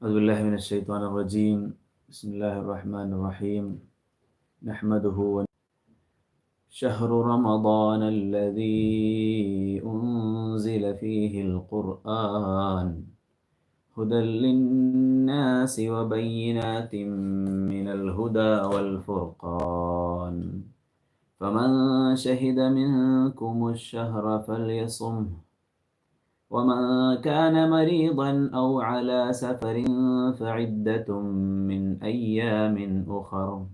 أعوذ بالله من الشيطان الرجيم. بسم الله الرحمن الرحيم. نحمده ون... شهر رمضان الذي أنزل فيه القرآن. هدى للناس وبينات من الهدى والفرقان. فمن شهد منكم الشهر فليصمه. ومن كان مريضا أو على سفر فعدة من أيام أخر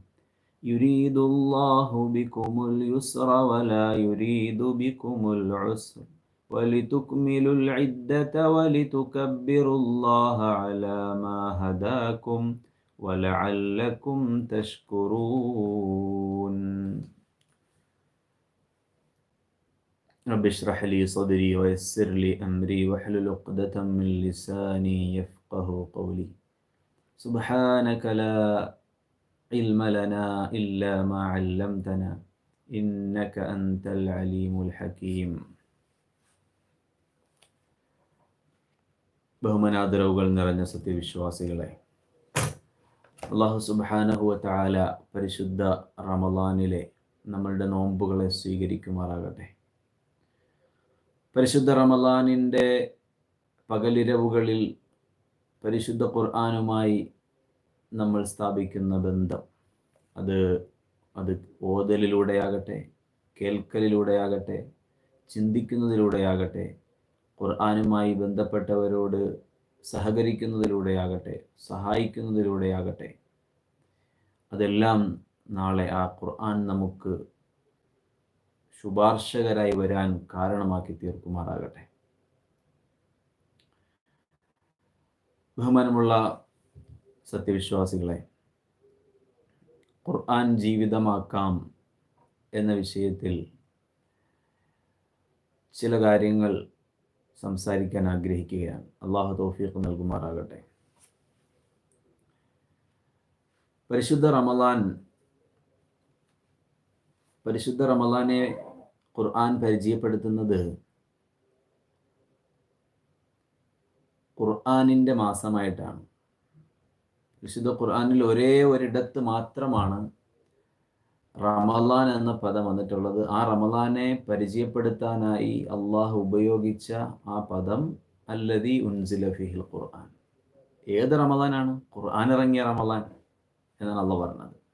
يريد الله بكم اليسر ولا يريد بكم العسر ولتكملوا العدة ولتكبروا الله على ما هداكم ولعلكم تشكرون رب اشرح لي صدري ويسر لي أمري واحلل عقدة من لساني يفقه قولي سبحانك لا علم لنا إلا ما علمتنا إنك أنت العليم الحكيم ബഹുമാനാദരവുകൾ നിറഞ്ഞ സത്യവിശ്വാസികളെ അള്ളാഹു സുബാനഹുവ താല പരിശുദ്ധ റമലാനിലെ നമ്മളുടെ നോമ്പുകളെ സ്വീകരിക്കുമാറാകട്ടെ പരിശുദ്ധ റമലാനിന്റെ പകലിരവുകളിൽ പരിശുദ്ധ ഖുർആാനുമായി നമ്മൾ സ്ഥാപിക്കുന്ന ബന്ധം. അത് അത് ഓതലിലൂടെയാകട്ടെ കേൾക്കലിലൂടെയാകട്ടെ ചിന്തിക്കുന്നതിലൂടെയാകട്ടെ ഖുർആാനുമായി ബന്ധപ്പെട്ടവരോട് സഹകരിക്കുന്നതിലൂടെയാകട്ടെ സഹായിക്കുന്നതിലൂടെയാകട്ടെ അതെല്ലാം നാളെ ആ ഖുർആൻ നമുക്ക് ശുപാർശകരായി വരാൻ കാരണമാക്കി തീർക്കുമാറാകട്ടെ. ബഹുമാനമുള്ള സത്യവിശ്വാസികളെ ഖുർആൻ ജീവിതമാക്കാം എന്ന വിഷയത്തിൽ ചില കാര്യങ്ങൾ സംസാരിക്കാൻ ആഗ്രഹിക്കുകയാണ്. അള്ളാഹു തോഫീഖ് നൽകുമാറാകട്ടെ. പരിശുദ്ധ റമലാൻ പരിശുദ്ധ റമലാനെ ഖുർആൻ പരിചയപ്പെടുത്തുന്നത് ഖുർആാനിന്റെ മാസമായിട്ടാണ്. വിശുദ്ധ ഖുർആാനിൽ ഒരേ ഒരിടത്ത് മാത്രമാണ് റമലാൻ എന്ന പദം വന്നിട്ടുള്ളത്. ആ റമലാനെ പരിചയപ്പെടുത്താനായി അള്ളാഹു ഉപയോഗിച്ച ആ പദം അല്ലതി ഉൻസില ഫിഹിൽ ഖുർആൻ. ഏത് റമലാനാണ് ഖുർആൻ ഇറങ്ങിയ റമലാൻ എന്നാണ് അള്ളാഹ് പറഞ്ഞത്.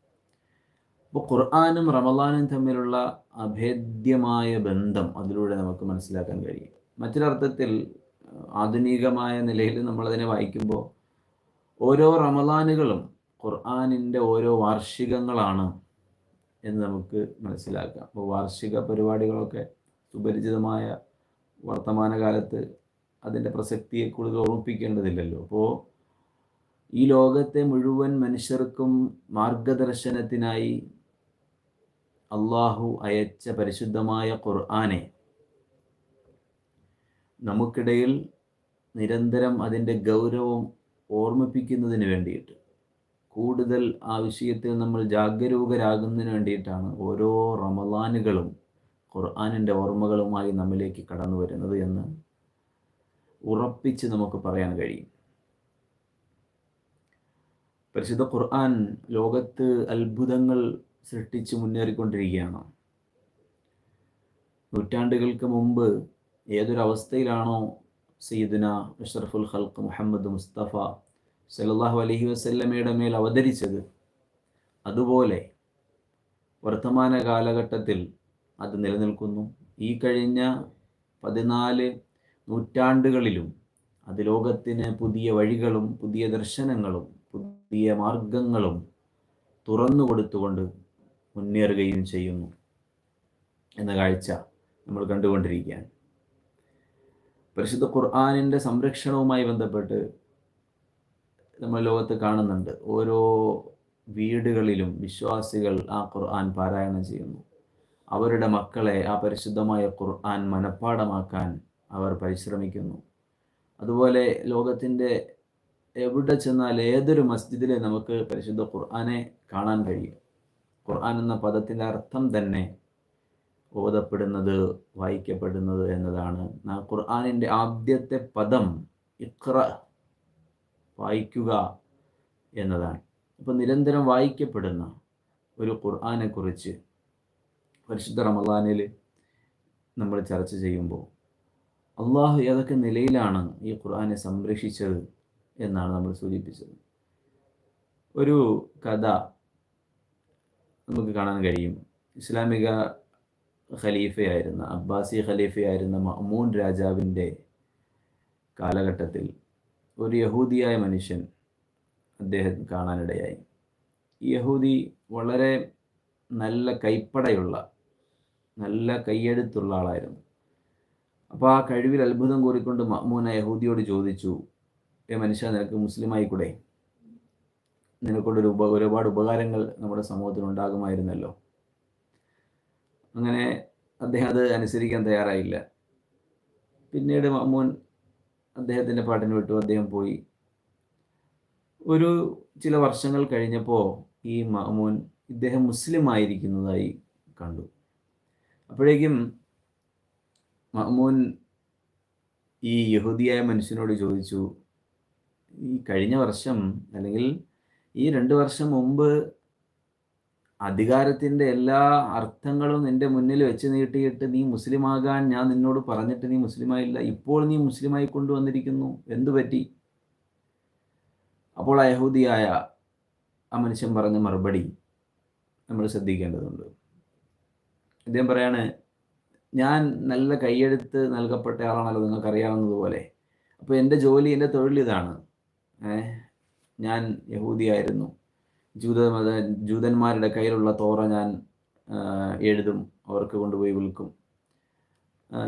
അപ്പോൾ ഖുർആാനും റമലാനും തമ്മിലുള്ള അഭേദ്യമായ ബന്ധം അതിലൂടെ നമുക്ക് മനസ്സിലാക്കാൻ കഴിയും. മറ്റൊരർത്ഥത്തിൽ ആധുനികമായ നിലയിൽ നമ്മളതിനെ വായിക്കുമ്പോൾ ഓരോ റമലാനുകളും ഖുർആാനിന്റെ ഓരോ വാർഷികങ്ങളാണ് എന്ന് നമുക്ക് മനസ്സിലാക്കാം. അപ്പോൾ വാർഷിക പരിപാടികളൊക്കെ സുപരിചിതമായ വർത്തമാനകാലത്ത് അതിന്റെ പ്രസക്തിയെ കൂടുതൽ ഓർമ്മിപ്പിക്കേണ്ടതില്ലല്ലോ. അപ്പോൾ ഈ ലോകത്തെ മുഴുവൻ മനുഷ്യർക്കും മാർഗദർശനത്തിനായി അള്ളാഹു അയച്ച പരിശുദ്ധമായ ഖുർആനെ നമുക്കിടയിൽ നിരന്തരം അതിന്റെ ഗൗരവം ഓർമ്മിപ്പിക്കുന്നതിന് വേണ്ടിയിട്ട് കൂടുതൽ ആ വിഷയത്തിൽ നമ്മൾ ജാഗരൂകരാകുന്നതിന് വേണ്ടിയിട്ടാണ് ഓരോ റമദാനുകളും ഖുർആാനിന്റെ ഓർമ്മകളുമായി നമ്മിലേക്ക് കടന്നു വരുന്നത് എന്ന് ഉറപ്പിച്ച് നമുക്ക് പറയാൻ കഴിയും. പരിശുദ്ധ ഖുർആൻ ലോകത്ത് അത്ഭുതങ്ങൾ സൃഷ്ടിച്ച് മുന്നേറിക്കൊണ്ടിരിക്കുകയാണ്. നൂറ്റാണ്ടുകൾക്ക് മുമ്പ് ഏതൊരവസ്ഥയിലാണോ സയ്യിദുന അഷ്റഫുൽ ഹൽക്ക് മുഹമ്മദ് മുസ്തഫ സല്ലാഹു അലഹി വസ്ല്ലമയുടെ മേൽ അവതരിച്ചത് അതുപോലെ വർത്തമാന കാലഘട്ടത്തിൽ അത് നിലനിൽക്കുന്നു. ഈ കഴിഞ്ഞ പതിനാല് നൂറ്റാണ്ടുകളിലും അത് ലോകത്തിന് പുതിയ വഴികളും പുതിയ ദർശനങ്ങളും പുതിയ മാർഗങ്ങളും തുറന്നു കൊടുത്തുകൊണ്ട് മുന്നേറുകയും ചെയ്യുന്നു എന്ന കാഴ്ച നമ്മൾ കണ്ടുകൊണ്ടിരിക്കുകയാണ്. പരിശുദ്ധ ഖുർആാനിന്റെ സംരക്ഷണവുമായി ബന്ധപ്പെട്ട് നമ്മൾ ലോകത്ത് കാണുന്നുണ്ട്. ഓരോ വീടുകളിലും വിശ്വാസികൾ ആ ഖുർആൻ പാരായണം ചെയ്യുന്നു. അവരുടെ മക്കളെ ആ പരിശുദ്ധമായ ഖുർആൻ മനഃപ്പാടമാക്കാൻ അവർ പരിശ്രമിക്കുന്നു. അതുപോലെ ലോകത്തിന്റെ എവിടെ ചെന്നാൽ ഏതൊരു മസ്ജിദിലെ നമുക്ക് പരിശുദ്ധ ഖുർആനെ കാണാൻ കഴിയും. ഖുർആൻ എന്ന പദത്തിന്റെ അർത്ഥം തന്നെ ഓതപ്പെടുന്നത് വായിക്കപ്പെടുന്നത് എന്നതാണ്. ഖുർആാനിന്റെ ആദ്യത്തെ പദം ഇഖ്ര വായിക്കുക എന്നതാണ്. അപ്പോൾ നിരന്തരം വായിക്കപ്പെടുന്ന ഒരു ഖുർആാനെക്കുറിച്ച് പരിശുദ്ധ റമദാനിൽ നമ്മൾ ചർച്ച ചെയ്യുമ്പോൾ അള്ളാഹു ഏതൊക്കെ നിലയിലാണ് ഈ ഖുർആാനെ സംരക്ഷിച്ചത് എന്നാണ് നമ്മൾ സൂചിപ്പിച്ചത്. ഒരു കഥ നമുക്ക് കാണാൻ കഴിയും. ഇസ്ലാമിക ഖലീഫയായിരുന്ന അബ്ബാസി ഖലീഫയായിരുന്ന മഹ്മൂൻ രാജാവിന്റെ കാലഘട്ടത്തിൽ ഒരു യഹൂദിയായ മനുഷ്യൻ അദ്ദേഹം കാണാനിടയായി. ഈ യഹൂദി വളരെ നല്ല കൈപ്പടയുള്ള നല്ല കൈയെഴുത്തുള്ള ആളായിരുന്നു. അപ്പോൾ ആ കഴിവിൽ അത്ഭുതം കൂറിക്കൊണ്ട് മഹ്മൂന യഹൂദിയോട് ചോദിച്ചു ഏ മനുഷ്യ നിനക്ക് മുസ്ലിമായിക്കൂടെ നിനക്കൊണ്ടൊരു ഉപ ഒരുപാട് ഉപകാരങ്ങൾ നമ്മുടെ സമൂഹത്തിൽ ഉണ്ടാകുമായിരുന്നല്ലോ. അങ്ങനെ അദ്ദേഹം അത് അനുസരിക്കാൻ തയ്യാറായില്ല. പിന്നീട് മമ്മൂൻ അദ്ദേഹത്തിന്റെ പാട്ടിന് വിട്ടു അദ്ദേഹം പോയി. ഒരു ചില വർഷങ്ങൾ കഴിഞ്ഞപ്പോൾ ഈ മമ്മൂൻ ഇദ്ദേഹം മുസ്ലിം ആയിരിക്കുന്നതായി കണ്ടു. അപ്പോഴേക്കും മമ്മൂൻ ഈ യഹൂദിയായ മനുഷ്യനോട് ചോദിച്ചു ഈ കഴിഞ്ഞ വർഷം അല്ലെങ്കിൽ ഈ രണ്ട് വർഷം മുമ്പ് അധികാരത്തിന്റെ എല്ലാ അർത്ഥങ്ങളും നിന്റെ മുന്നിൽ വെച്ച് നീട്ടിയിട്ട് നീ മുസ്ലിമാകാൻ ഞാൻ നിന്നോട് പറഞ്ഞിട്ട് നീ മുസ്ലിമായില്ല. ഇപ്പോൾ നീ മുസ്ലിമായി കൊണ്ടുവന്നിരിക്കുന്നു. എന്തു പറ്റി? അപ്പോൾ അയഹൂദിയായ ആ മനുഷ്യൻ പറഞ്ഞ മറുപടി നമ്മൾ ശ്രദ്ധിക്കേണ്ടതുണ്ട്. അദ്ദേഹം പറയാണ് ഞാൻ നല്ല കൈയെടുത്ത് നൽകപ്പെട്ട ആളാണല്ലോ നിങ്ങൾക്കറിയാവുന്നതുപോലെ. അപ്പോൾ എന്റെ ജോലി എന്റെ തൊഴിൽ ഇതാണ്. ഞാൻ യഹൂദിയായിരുന്നു. ജൂത മത ജൂതന്മാരുടെ കയ്യിലുള്ള തോറ ഞാൻ എഴുതും അവർക്ക് കൊണ്ടുപോയി വിൽക്കും.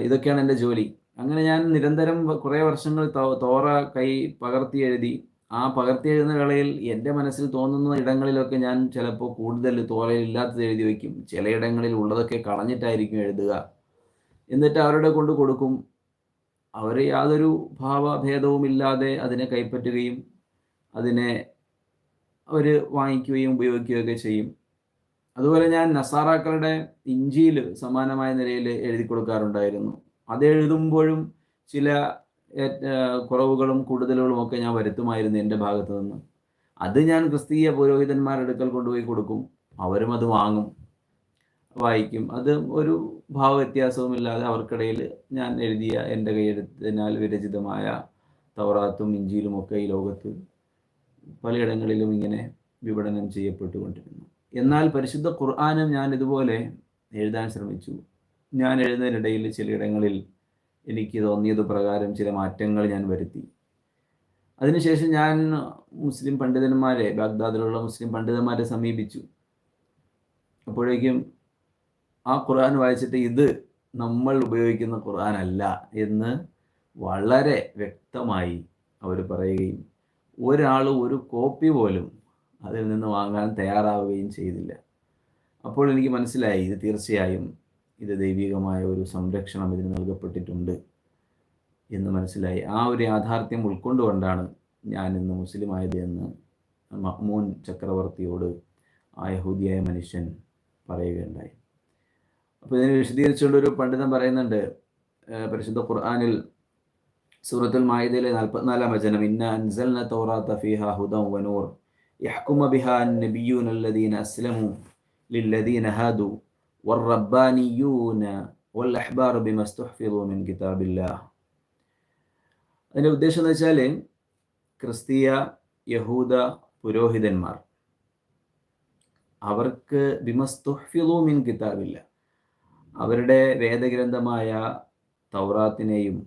ഇതൊക്കെയാണ് എന്റെ ജോലി. അങ്ങനെ ഞാൻ നിരന്തരം കുറേ വർഷങ്ങൾ തോറ കൈ പകർത്തി എഴുതി. ആ പകർത്തി എഴുതുന്ന വേളയിൽ എന്റെ മനസ്സിൽ തോന്നുന്ന ഇടങ്ങളിലൊക്കെ ഞാൻ ചിലപ്പോൾ കൂടുതൽ തോറയിൽ ഇല്ലാത്തത് എഴുതി വയ്ക്കും. ചിലയിടങ്ങളിൽ ഉള്ളതൊക്കെ കളഞ്ഞിട്ടായിരിക്കും എഴുതുക. എന്നിട്ട് അവരുടെ കൊണ്ട് കൊടുക്കും. അവർ യാതൊരു ഭാവഭേദവുമില്ലാതെ അതിനെ കൈപ്പറ്റുകയും അതിനെ അവർ വാങ്ങിക്കുകയും ഉപയോഗിക്കുകയൊക്കെ ചെയ്യും. അതുപോലെ ഞാൻ നസാറാക്കളുടെ ഇഞ്ചിയിൽ സമാനമായ നിലയിൽ എഴുതി കൊടുക്കാറുണ്ടായിരുന്നു. അത് എഴുതുമ്പോഴും ചില കുറവുകളും കൂടുതലുകളും ഒക്കെ ഞാൻ വരുത്തുമായിരുന്നു എന്റെ ഭാഗത്ത് നിന്ന്. അത് ഞാൻ ക്രിസ്തീയ പുരോഹിതന്മാരെടുക്കൽ കൊണ്ടുപോയി കൊടുക്കും. അവരും അത് വാങ്ങും വായിക്കും. അത് ഒരു ഭാവവ്യത്യാസവുമില്ലാതെ അവർക്കിടയിൽ ഞാൻ എഴുതിയ എന്റെ കൈയെഴുത്തിനാൽ വിരചിതമായ തവറാത്തും ഇഞ്ചിയിലും ഒക്കെ ഈ ലോകത്ത് പലയിടങ്ങളിലും ഇങ്ങനെ വിപണനം ചെയ്യപ്പെട്ടുകൊണ്ടിരുന്നു. എന്നാൽ പരിശുദ്ധ ഖുർആാനും ഞാൻ ഇതുപോലെ എഴുതാൻ ശ്രമിച്ചു. ഞാൻ എഴുതുന്നതിനിടയിൽ ചിലയിടങ്ങളിൽ എനിക്ക് തോന്നിയത് പ്രകാരം ചില മാറ്റങ്ങൾ ഞാൻ വരുത്തി. അതിനുശേഷം ഞാൻ മുസ്ലിം പണ്ഡിതന്മാരെ ബാഗ്ദാദിലുള്ള മുസ്ലിം പണ്ഡിതന്മാരെ സമീപിച്ചു. അപ്പോഴേക്കും ആ ഖുർആൻ വായിച്ചിട്ട് ഇത് നമ്മൾ ഉപയോഗിക്കുന്ന ഖുർആൻ അല്ല എന്ന് വളരെ വ്യക്തമായി അവർ പറയുകയും ഒരാൾ ഒരു കോപ്പി പോലും അതിൽ നിന്ന് വാങ്ങാൻ തയ്യാറാവുകയും ചെയ്തില്ല. അപ്പോൾ എനിക്ക് മനസ്സിലായി ഇത് തീർച്ചയായും ഇത് ദൈവികമായ ഒരു സംരക്ഷണം ഇതിന് നൽകപ്പെട്ടിട്ടുണ്ട് എന്ന് മനസ്സിലായി. ആ ഒരു യാഥാർത്ഥ്യം ഉൾക്കൊണ്ടുകൊണ്ടാണ് ഞാൻ ഇന്ന് മുസ്ലിം ആയത് എന്ന് മഹ്മൂൻ ചക്രവർത്തിയോട് ആ യഹൂദിയായ മനുഷ്യൻ പറയുകയുണ്ടായി. അപ്പോൾ ഇതിനെ വിശദീകരിച്ചുകൊണ്ട് ഒരു പണ്ഡിതൻ പറയുന്നുണ്ട് പരിശുദ്ധ ഖുർആാനിൽ സൂറത്തുൽ മായിദയിലെ നാൽപ്പത്തിനാലാം വചനം ഇന്ന അൻസൽന തൗറാത്ത ഫീഹ ഹുദം വനൂർ യഹ്കുമ ബിഹ നബിയൂൻ അല്ലദീന അസ്ലമു ലില്ലദീന ഹാദു والربانيون والأحبار بما استحفظوا من كتاب الله അതിൻ്റെ ഉദ്ദേശം എന്ന് വെച്ചാൽ ക്രിസ്തീയ യഹൂദ പുരോഹിതന്മാർ അവർക്ക് ബിമസ്തുഹ്ഫിലു മിൻ കിതാബില്ല അവരുടെ വേദഗ്രന്ഥമായ തൗറാത്തിനെയും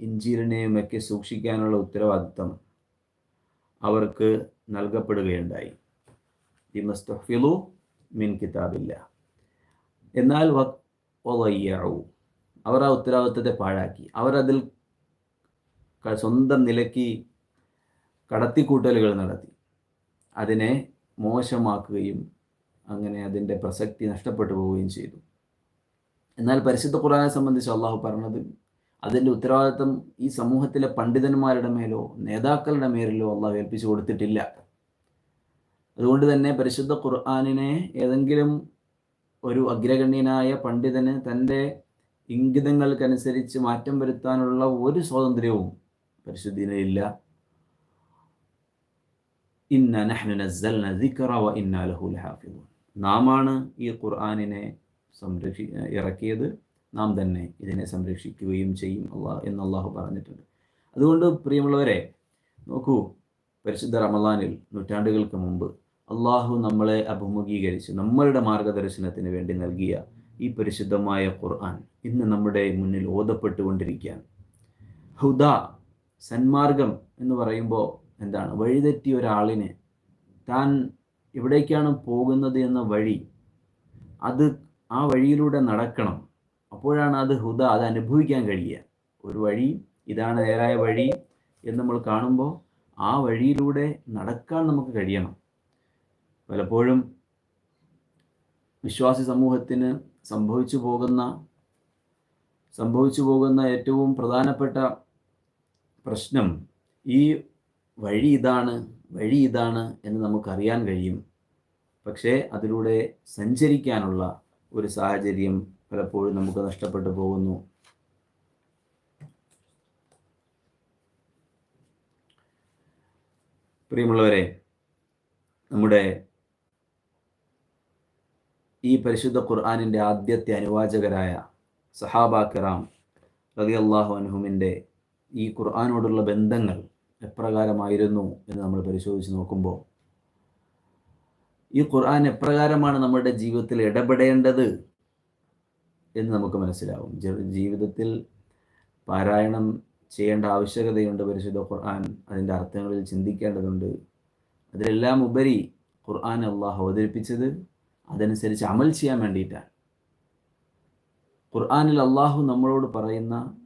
ഇഞ്ചീലിനെയും ഒക്കെ സൂക്ഷിക്കാനുള്ള ഉത്തരവാദിത്തം അവർക്ക് നൽകപ്പെടുകയുണ്ടായി. ദിമസ്തഫിലു മിൻ കിതാബില്ല. എന്നാൽ വയ്യാവു അവർ ആ ഉത്തരവാദിത്തത്തെ പാഴാക്കി. അവരതിൽ സ്വന്തം നിലയ്ക്ക് കടത്തിക്കൂട്ടലുകൾ നടത്തി. അതിനെ മോശമാക്കുകയും അങ്ങനെ അതിന്റെ പ്രസക്തി നഷ്ടപ്പെട്ടു പോവുകയും ചെയ്തു. എന്നാൽ പരിശുദ്ധ ഖുറാനെ സംബന്ധിച്ച് അള്ളാഹു പറഞ്ഞത് അതിന്റെ ഉത്തരവാദിത്വം ഈ സമൂഹത്തിലെ പണ്ഡിതന്മാരുടെ മേലോ നേതാക്കളുടെ മേലിലോ അള്ളാഹ് ഏൽപ്പിച്ചു കൊടുത്തിട്ടില്ല. അതുകൊണ്ട് തന്നെ പരിശുദ്ധ ഖുർആാനിനെ ഏതെങ്കിലും ഒരു അഗ്രഗണ്യനായ പണ്ഡിതന് തന്റെ ഇംഗിതങ്ങൾക്കനുസരിച്ച് മാറ്റം വരുത്താനുള്ള ഒരു സ്വാതന്ത്ര്യവും പരിശുദ്ധിയിലില്ല ഇന്ന നഹ്നു നസ്സൽന വ ഇന്നാ നാമാണ് ഈ ഖുർആനിനെ സംരക്ഷി ഇറക്കിയത്. നാം തന്നെ ഇതിനെ സംരക്ഷിക്കുകയും ചെയ്യും അള്ളാഹ് എന്ന് അള്ളാഹു പറഞ്ഞിട്ടുണ്ട്. അതുകൊണ്ട് പ്രിയമുള്ളവരെ നോക്കൂ പരിശുദ്ധ റമദാനിൽ നൂറ്റാണ്ടുകൾക്ക് മുമ്പ് അള്ളാഹു നമ്മളെ അഭിമുഖീകരിച്ച് നമ്മളുടെ മാർഗദർശനത്തിന് വേണ്ടി നൽകിയ ഈ പരിശുദ്ധമായ ഖുർആൻ ഇന്ന് നമ്മുടെ മുന്നിൽ ഓതപ്പെട്ടുകൊണ്ടിരിക്കുകയാണ്. ഹുദ സന്മാർഗം എന്ന് പറയുമ്പോൾ എന്താണ്? വഴിതെറ്റിയ ഒരാളിന് താൻ എവിടേക്കാണ് പോകുന്നത് എന്ന വഴി അത് ആ വഴിയിലൂടെ നടക്കണം. അപ്പോഴാണ് അത് ഹുദ അത് അനുഭവിക്കാൻ കഴിയുക. ഒരു വഴി ഇതാണ് നേരായ വഴി എന്ന് നമ്മൾ കാണുമ്പോൾ ആ വഴിയിലൂടെ നടക്കാൻ നമുക്ക് കഴിയണം. പലപ്പോഴും വിശ്വാസി സമൂഹത്തിന് സംഭവിച്ചു പോകുന്ന സംഭവിച്ചു പോകുന്ന ഏറ്റവും പ്രധാനപ്പെട്ട പ്രശ്നം ഈ വഴി ഇതാണ് വഴി ഇതാണ് എന്ന് നമുക്കറിയാൻ കഴിയും. പക്ഷേ അതിലൂടെ സഞ്ചരിക്കാനുള്ള ഒരു സാഹചര്യം പലപ്പോഴും നമുക്ക് നഷ്ടപ്പെട്ടു പോകുന്നു. പ്രിയമുള്ളവരെ നമ്മുടെ ഈ പരിശുദ്ധ ഖുർആാനിന്റെ ആദ്യത്തെ അനുവാചകരായ സഹാബ കിറാം റതി അള്ളാഹു അനുഹുമിന്റെ ഈ ഖുർആാനോടുള്ള ബന്ധങ്ങൾ എപ്രകാരമായിരുന്നു എന്ന് നമ്മൾ പരിശോധിച്ച് നോക്കുമ്പോൾ ഈ ഖുർആൻ എപ്രകാരമാണ് നമ്മുടെ ജീവിതത്തിൽ ഇടപെടേണ്ടത്? എന്ന് നമുക്ക് മനസ്സിലാവും. ജീവിതത്തിൽ പാരായണം ചെയ്യേണ്ട ആവശ്യകതയുണ്ട് പരിശുദ്ധ ഖുർആൻ. അതിന്റെ അർത്ഥങ്ങളിൽ ചിന്തിക്കേണ്ടതുണ്ട്. അതിലെല്ലാം ഉപരി ഖുർആൻ അള്ളാഹു അവതരിപ്പിച്ചത് അതനുസരിച്ച് അമൽ ചെയ്യാൻ വേണ്ടിയിട്ടാണ്. ഖുർആാനിൽ അള്ളാഹു നമ്മളോട് പറയുന്ന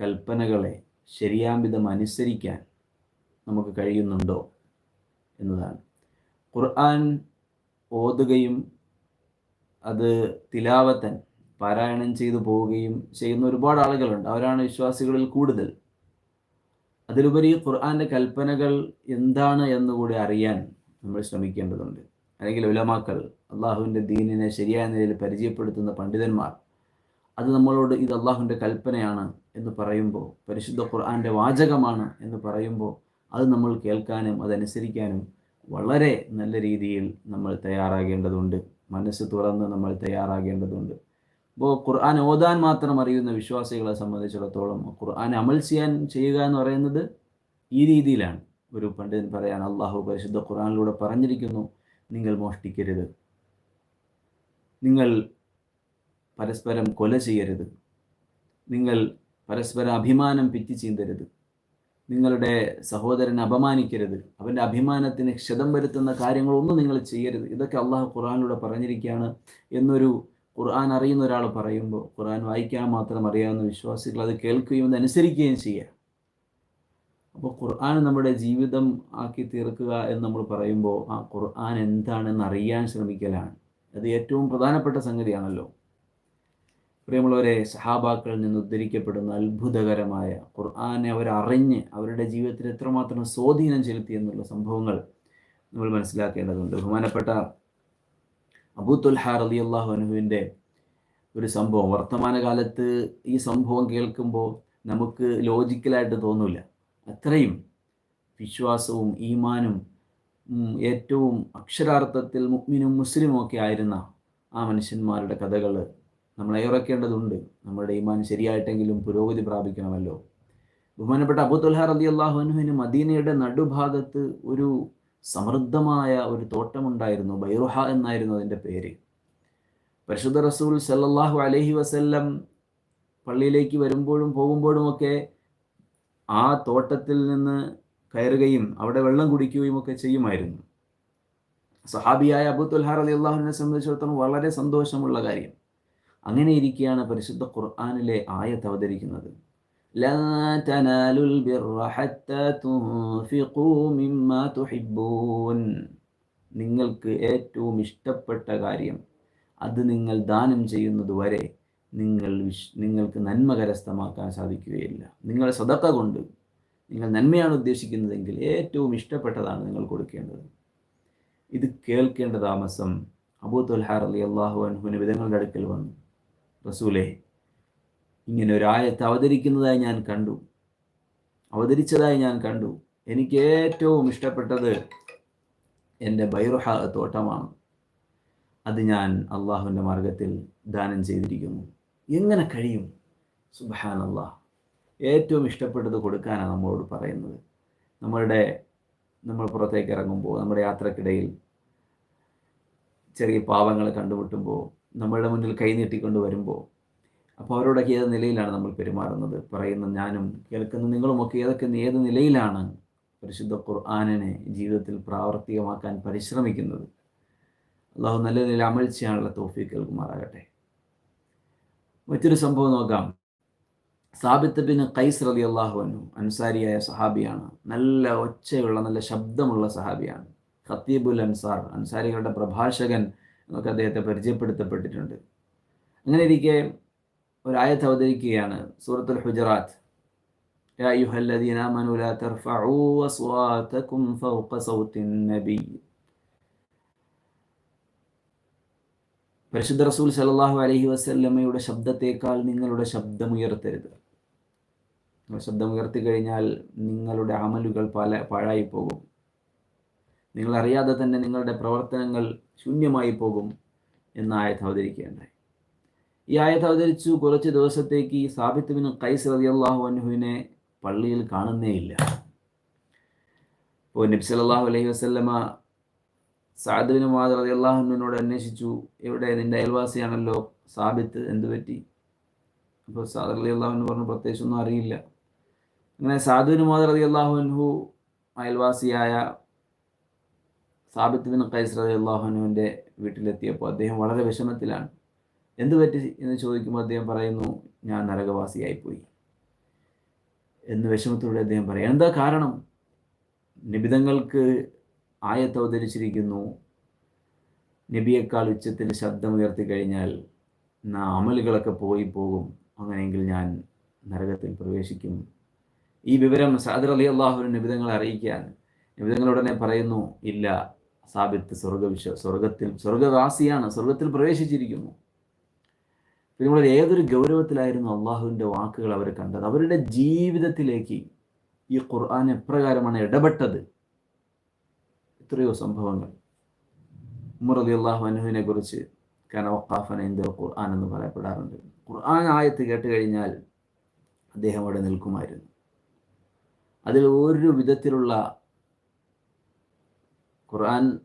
കൽപ്പനകളെ ശരിയാംവിധം അനുസരിക്കാൻ നമുക്ക് കഴിയുന്നുണ്ടോ എന്നതാണ്. ഖുർആൻ ഓതുകയും അത് തിലാവത്തൻ പാരായണം ചെയ്തു പോവുകയും ചെയ്യുന്ന ഒരുപാട് ആളുകളുണ്ട്. അവരാണ് വിശ്വാസികളിൽ കൂടുതൽ. അതിലുപരി ഖുർആാന്റെ കൽപ്പനകൾ എന്താണ് എന്നുകൂടി അറിയാൻ നമ്മൾ ശ്രമിക്കേണ്ടതുണ്ട്. അല്ലെങ്കിൽ ഉലമാക്കൾ അള്ളാഹുവിന്റെ ദീനിനെ ശരിയായ നിലയിൽ പരിചയപ്പെടുത്തുന്ന പണ്ഡിതന്മാർ അത് നമ്മളോട് ഇത് അള്ളാഹുവിന്റെ കൽപ്പനയാണ് എന്ന് പറയുമ്പോൾ പരിശുദ്ധ ഖുർആാന്റെ വാചകമാണ് എന്ന് പറയുമ്പോൾ അത് നമ്മൾ കേൾക്കാനും അതനുസരിക്കാനും വളരെ നല്ല രീതിയിൽ നമ്മൾ തയ്യാറാകേണ്ടതുണ്ട്. മനസ്സ് തുറന്ന് നമ്മൾ തയ്യാറാകേണ്ടതുണ്ട്. അപ്പോൾ ഖുർആൻ ഓതാൻ മാത്രം അറിയുന്ന വിശ്വാസികളെ സംബന്ധിച്ചിടത്തോളം ഖുർആൻ അമൽ ചെയ്യാൻ ചെയ്യുക എന്ന് പറയുന്നത് ഈ രീതിയിലാണ്. ഒരു പണ്ഡിതൻ പറയാൻ അള്ളാഹു പരിശുദ്ധ ഖുർആനിലൂടെ പറഞ്ഞിരിക്കുന്നു നിങ്ങൾ മോഷ്ടിക്കരുത്. നിങ്ങൾ പരസ്പരം കൊല ചെയ്യരുത്. നിങ്ങൾ പരസ്പര അഭിമാനം പിറ്റി ചീന്തരുത്. നിങ്ങളുടെ സഹോദരനെ അപമാനിക്കരുത്. അവന്റെ അഭിമാനത്തിന് ക്ഷതം വരുത്തുന്ന കാര്യങ്ങളൊന്നും നിങ്ങൾ ചെയ്യരുത്. ഇതൊക്കെ അള്ളാഹു ഖുർആാനിലൂടെ പറഞ്ഞിരിക്കുകയാണ് എന്നൊരു ഖുർആൻ അറിയുന്ന ഒരാൾ പറയുമ്പോൾ ഖുർആൻ വായിക്കാൻ മാത്രം അറിയാവുന്ന വിശ്വാസികൾ അത് കേൾക്കുകയും അത് അനുസരിക്കുകയും ചെയ്യുക. അപ്പോൾ ഖുർആൻ നമ്മുടെ ജീവിതം ആക്കി തീർക്കുക എന്ന് നമ്മൾ പറയുമ്പോൾ ആ ഖുർആൻ എന്താണെന്ന് അറിയാൻ ശ്രമിക്കലാണ്. അത് ഏറ്റവും പ്രധാനപ്പെട്ട സംഗതിയാണല്ലോ. പ്രിയമുള്ളവരെ സഹാബാക്കളിൽ നിന്ന് ഉദ്ധരിക്കപ്പെടുന്ന അത്ഭുതകരമായ ഖുർആനെ അവരറിഞ്ഞ് അവരുടെ ജീവിതത്തിൽ എത്രമാത്രം സ്വാധീനം ചെലുത്തി എന്നുള്ള സംഭവങ്ങൾ നമ്മൾ മനസ്സിലാക്കേണ്ടതുണ്ട്. ബഹുമാനപ്പെട്ട അബൂത്തുൽഹാർ അലി അള്ളാഹു അനുഹുവിന്റെ ഒരു സംഭവം. വർത്തമാനകാലത്ത് ഈ സംഭവം കേൾക്കുമ്പോൾ നമുക്ക് ലോജിക്കലായിട്ട് തോന്നില്ല അത്രയും വിശ്വാസവും ഈമാനും ഏറ്റവും അക്ഷരാർത്ഥത്തിൽ മുഗ്മിനും മുസ്ലിമും ഒക്കെ ആയിരുന്ന ആ മനുഷ്യന്മാരുടെ കഥകൾ നമ്മൾ ഇറക്കേണ്ടതുണ്ട് നമ്മുടെ ഈമാൻ ശരിയായിട്ടെങ്കിലും പുരോഗതി പ്രാപിക്കണമല്ലോ. ബഹുമാനപ്പെട്ട അബൂത്തുൽഹാർ അലി അള്ളാഹുനുവിന് മദീനയുടെ നടുഭാഗത്ത് ഒരു സമൃദ്ധമായ ഒരു തോട്ടമുണ്ടായിരുന്നു. ബൈറുഹ എന്നായിരുന്നു അതിന്റെ പേര്. പരിശുദ്ധ റസൂൽ സല്ലാഹു അലഹി വസല്ലം പള്ളിയിലേക്ക് വരുമ്പോഴും പോകുമ്പോഴും ഒക്കെ ആ തോട്ടത്തിൽ നിന്ന് കയറുകയും അവിടെ വെള്ളം കുടിക്കുകയും ഒക്കെ ചെയ്യുമായിരുന്നു. സഹാബിയായ അബൂത്തുൽഹാർ അലി അള്ളാഹുവിനെ സംബന്ധിച്ചിടത്തോളം വളരെ സന്തോഷമുള്ള കാര്യം. അങ്ങനെ ഇരിക്കുകയാണ് പരിശുദ്ധ ഖുർആാനിലെ ആയത്ത് അവതരിക്കുന്നത്. നിങ്ങൾക്ക് ഏറ്റവും ഇഷ്ടപ്പെട്ട കാര്യം അത് നിങ്ങൾ ദാനം ചെയ്യുന്നത് വരെ നിങ്ങൾ വിശ് നിങ്ങൾക്ക് നന്മ കരസ്ഥമാക്കാൻ സാധിക്കുകയില്ല. നിങ്ങൾ സ്വതക്ക കൊണ്ട് നിങ്ങൾ നന്മയാണ് ഉദ്ദേശിക്കുന്നതെങ്കിൽ ഏറ്റവും ഇഷ്ടപ്പെട്ടതാണ് നിങ്ങൾ കൊടുക്കേണ്ടത്. ഇത് കേൾക്കേണ്ട താമസം അബൂ തുൽഹാർ അലി അള്ളാഹു അൻഹുവിന് വിധങ്ങളുടെ അടുക്കൽ വന്നു. റസൂലെ ഇങ്ങനെ ഒരു ആയത്ത് അവതരിക്കുന്നതായി ഞാൻ കണ്ടു. അവതരിച്ചതായി ഞാൻ കണ്ടു. എനിക്ക് ഏറ്റവും ഇഷ്ടപ്പെട്ടത് എന്റെ ബൈറുഹ തോട്ടമാണ്. അത് ഞാൻ അള്ളാഹുവിന്റെ മാർഗത്തിൽ ദാനം ചെയ്തിരിക്കുന്നു. എങ്ങനെ കഴിയും? സുബാൻ അള്ളാഹ് ഏറ്റവും ഇഷ്ടപ്പെട്ടത് കൊടുക്കാനാണ് നമ്മളോട് പറയുന്നത്. നമ്മളുടെ നമ്മൾ പുറത്തേക്ക് ഇറങ്ങുമ്പോൾ നമ്മുടെ യാത്രക്കിടയിൽ ചെറിയ പാവങ്ങൾ കണ്ടുമുട്ടുമ്പോൾ നമ്മളുടെ മുന്നിൽ കൈനീട്ടിക്കൊണ്ട് വരുമ്പോൾ അപ്പോൾ അവരോടൊക്കെ ഏത് നിലയിലാണ് നമ്മൾ പെരുമാറുന്നത്? പറയുന്ന ഞാനും കേൾക്കുന്ന നിങ്ങളുമൊക്കെ ഏതൊക്കെ ഏത് നിലയിലാണ് പരിശുദ്ധ ഖുർആാനിനെ ജീവിതത്തിൽ പ്രാവർത്തികമാക്കാൻ പരിശ്രമിക്കുന്നത്? അള്ളാഹു നല്ല നിലയിൽ അമൽ ചെയ്യാനുള്ള തോഫീക്ക് കേൾക്കുമാറാകട്ടെ മറ്റൊരു സംഭവം നോക്കാം. സാബിത്ത് ബിൻ ഖൈസ് റലി അള്ളാഹുവനു അൻസാരിയായ സഹാബിയാണ്. നല്ല ഒച്ചയുള്ള നല്ല ശബ്ദമുള്ള സഹാബിയാണ്. ഖത്തീബുൽ അൻസാർ അൻസാരികളുടെ പ്രഭാഷകൻ എന്നൊക്കെ അദ്ദേഹത്തെ പരിചയപ്പെടുത്തപ്പെട്ടിട്ടുണ്ട്. അങ്ങനെ ഇരിക്കെ ഒരായത്ത് അവതരിക്കുകയാണ് സൂറത്തുൽ ഹുജറാത്ത് يا أيها الذين آمنوا لا ترفعوا أصواتكم فوق صوت النبي പരിശുദ്ധ റസൂൽ സലാഹു അലഹി വസ്ല്ലമ്മയുടെ ശബ്ദത്തേക്കാൾ നിങ്ങളുടെ ശബ്ദം ഉയർത്തരുത് ശബ്ദം ഉയർത്തി കഴിഞ്ഞാൽ നിങ്ങളുടെ അമലുകൾ പല പാഴായി പോകും നിങ്ങൾ അറിയാതെ തന്നെ നിങ്ങളുടെ പ്രവർത്തനങ്ങൾ ശൂന്യമായി പോകും എന്ന ആയത്ത് അവതരിക്കുകയുണ്ടായി ഈ ആയത്ത് അവതരിച്ചു. കുറച്ച് ദിവസത്തേക്ക് സാബിത്ത് ബിൻ കൈസ് റതി അള്ളാഹു അനുഹുവിനെ പള്ളിയിൽ കാണുന്നേയില്ല ഇപ്പോൾ നബി സല്ലാഹു അലൈഹി വസ്ല്ലമ സാദുവിന് മാതർ റതി അള്ളാഹുവിനോട് അന്വേഷിച്ചു. എവിടെ നിന്റെ അയൽവാസിയാണല്ലോ സാബിത്ത്? എന്ത് പറ്റി? അപ്പോൾ സാദർ അലി അള്ളാഹുവിന് പറഞ്ഞു പ്രത്യേകിച്ചൊന്നും അറിയില്ല. അങ്ങനെ സാധുവിന് മാതർ റതി അള്ളാഹുവിൻഹു അയൽവാസിയായ സാബിത്ത് ബിൻ കൈസ് റതി അള്ളാഹുനുവിന്റെ വീട്ടിലെത്തിയപ്പോൾ അദ്ദേഹം വളരെ വിഷമത്തിലാണ്. എന്ത് പറ്റി എന്ന് ചോദിക്കുമ്പോൾ അദ്ദേഹം പറയുന്നു ഞാൻ നരകവാസിയായിപ്പോയി. എന്ന് വിഷമത്തോടെ അദ്ദേഹം പറയും. എന്താ കാരണം? നിബിതങ്ങൾക്ക് ആയത്ത് അവതരിച്ചിരിക്കുന്നു. നബിയേക്കാൾ ഉച്ചത്തിൽ ശബ്ദം ഉയർത്തി കഴിഞ്ഞാൽ നാ അമലുകളൊക്കെ പോയി പോകും. അങ്ങനെയെങ്കിൽ ഞാൻ നരകത്തിൽ പ്രവേശിക്കും. ഈ വിവരം സാദർ അലി അള്ളാഹുവിന് നിബിതങ്ങളെ അറിയിക്കാൻ നിബിതങ്ങളുടനെ പറയുന്നു ഇല്ല സാബിത്ത് സ്വർഗവിശ്വ സ്വർഗത്തിൽ സ്വർഗവാസിയാണ് സ്വർഗത്തിൽ പ്രവേശിച്ചിരിക്കുന്നു. നമ്മൾ ഏതൊരു ഗൗരവത്തിലായിരുന്നു അള്ളാഹുവിന്റെ വാക്കുകൾ അവർ കണ്ടത്? അവരുടെ ജീവിതത്തിലേക്ക് ഈ ഖുർആൻ എപ്രകാരമാണ് ഇടപെട്ടത്? എത്രയോ സംഭവങ്ങൾ. ഉമർ അള്ളാഹു അനുഹുവിനെ കുറിച്ച് കനവക്കാഫൻ എന്തോ ഖുർആൻ എന്ന് പറയപ്പെടാറുണ്ട്. ഖുർആൻ ആയത്ത് കേട്ട് കഴിഞ്ഞാൽ അദ്ദേഹം അവിടെ നിൽക്കുമായിരുന്നു. അതിൽ ഒരു വിധത്തിലുള്ള ഖുർആൻ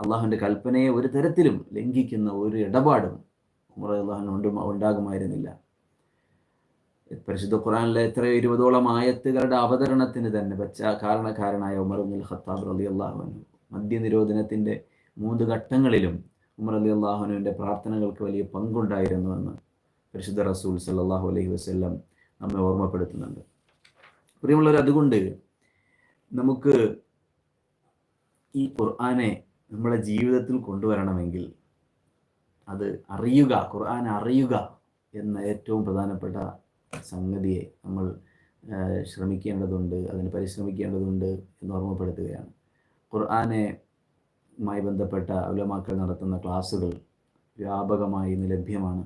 അള്ളാഹുവിന്റെ കൽപ്പനയെ ഒരു തരത്തിലും ലംഘിക്കുന്ന ഒരു ഇടപാടും ഉമർ അള്ളാഹുവിന് ഉണ്ടാകുമായിരുന്നില്ല. പരിശുദ്ധ ഖുറാനിലെ എത്ര ഇരുപതോളം ആയത്തുകളുടെ അവതരണത്തിന് തന്നെ വെച്ച കാരണക്കാരനായ ഉമർ അബ്ദുൽ ഖത്താബ് അലി അള്ളാഹുനു മദ്യനിരോധനത്തിന്റെ മൂന്ന് ഘട്ടങ്ങളിലും ഉമർ അലി അള്ളാഹുനുവിന്റെ പ്രാർത്ഥനകൾക്ക് വലിയ പങ്കുണ്ടായിരുന്നുവെന്ന് പരിശുദ്ധ റസൂൽ സല്ലാഹു അലൈഹി വസ്ല്ലം നമ്മെ ഓർമ്മപ്പെടുത്തുന്നുണ്ട്. പ്രിയമുള്ളവർ അതുകൊണ്ട് നമുക്ക് ഈ ഖുർആാനെ നമ്മുടെ ജീവിതത്തിൽ കൊണ്ടുവരണമെങ്കിൽ അത് അറിയുക ഖുർആൻ അറിയുക എന്ന ഏറ്റവും പ്രധാനപ്പെട്ട സംഗതിയെ നമ്മൾ ശ്രമിക്കേണ്ടതുണ്ട് അതിന് പരിശ്രമിക്കേണ്ടതുണ്ട് എന്ന് ഓർമ്മപ്പെടുത്തുകയാണ്. ഖുർആനെ മായി ബന്ധപ്പെട്ട ഉലമാക്കൾ നടത്തുന്ന ക്ലാസ്സുകൾ വ്യാപകമായി ഇന്ന് ലഭ്യമാണ്.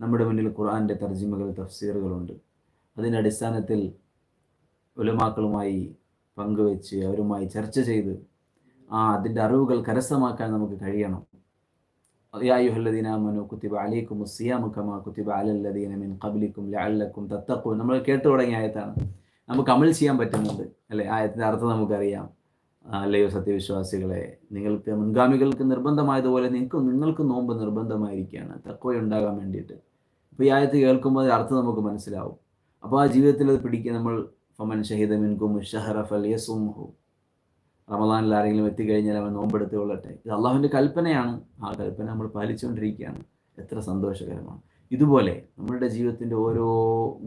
നമ്മുടെ മുന്നിൽ ഖുർആന്റെ തർജിമകൾ തഫ്സീറുകളുണ്ട്. അതിന്റെ അടിസ്ഥാനത്തിൽ ഉലമാക്കളുമായി പങ്കുവെച്ച് അവരുമായി ചർച്ച ചെയ്ത് ആ അതിന്റെ അറിവുകൾ കരസ്ഥമാക്കാൻ നമുക്ക് കഴിയണം. നമ്മൾ കേട്ടു തുടങ്ങിയ ആയത്താണ്. നമുക്ക് അമൽ ചെയ്യാൻ പറ്റുന്നുണ്ട് അല്ലേ? ആയത്തിന്റെ അർത്ഥം നമുക്കറിയാം. അല്ലയോ സത്യവിശ്വാസികളെ നിങ്ങൾക്ക് മുൻഗാമികൾക്ക് നിർബന്ധമായതുപോലെ നിങ്ങൾക്ക് നിങ്ങൾക്ക് നോമ്പ് നിർബന്ധമായിരിക്കുകയാണ്. തക്കവ ഉണ്ടാകാൻ വേണ്ടിയിട്ട്. അപ്പോൾ ഈ ആയത്ത് കേൾക്കുമ്പോൾ അർത്ഥം നമുക്ക് മനസ്സിലാവും. അപ്പോൾ ആ ജീവിതത്തിൽ അത് പിടിക്കുക നമ്മൾ ഫമൻ ഷഹീദ മിൻകും ഷഹറഫ് അൽ യസുംഹു. റമദാനിൽ ആരെങ്കിലും എത്തിക്കഴിഞ്ഞാൽ അവൻ നോമ്പെടുത്ത് കൊള്ളട്ടെ ഇത് അള്ളാഹുവിന്റെ കൽപ്പനയാണ്. ആ കൽപ്പന നമ്മൾ പാലിച്ചുകൊണ്ടിരിക്കുകയാണ്. എത്ര സന്തോഷകരമാണ്. ഇതുപോലെ നമ്മളുടെ ജീവിതത്തിന്റെ ഓരോ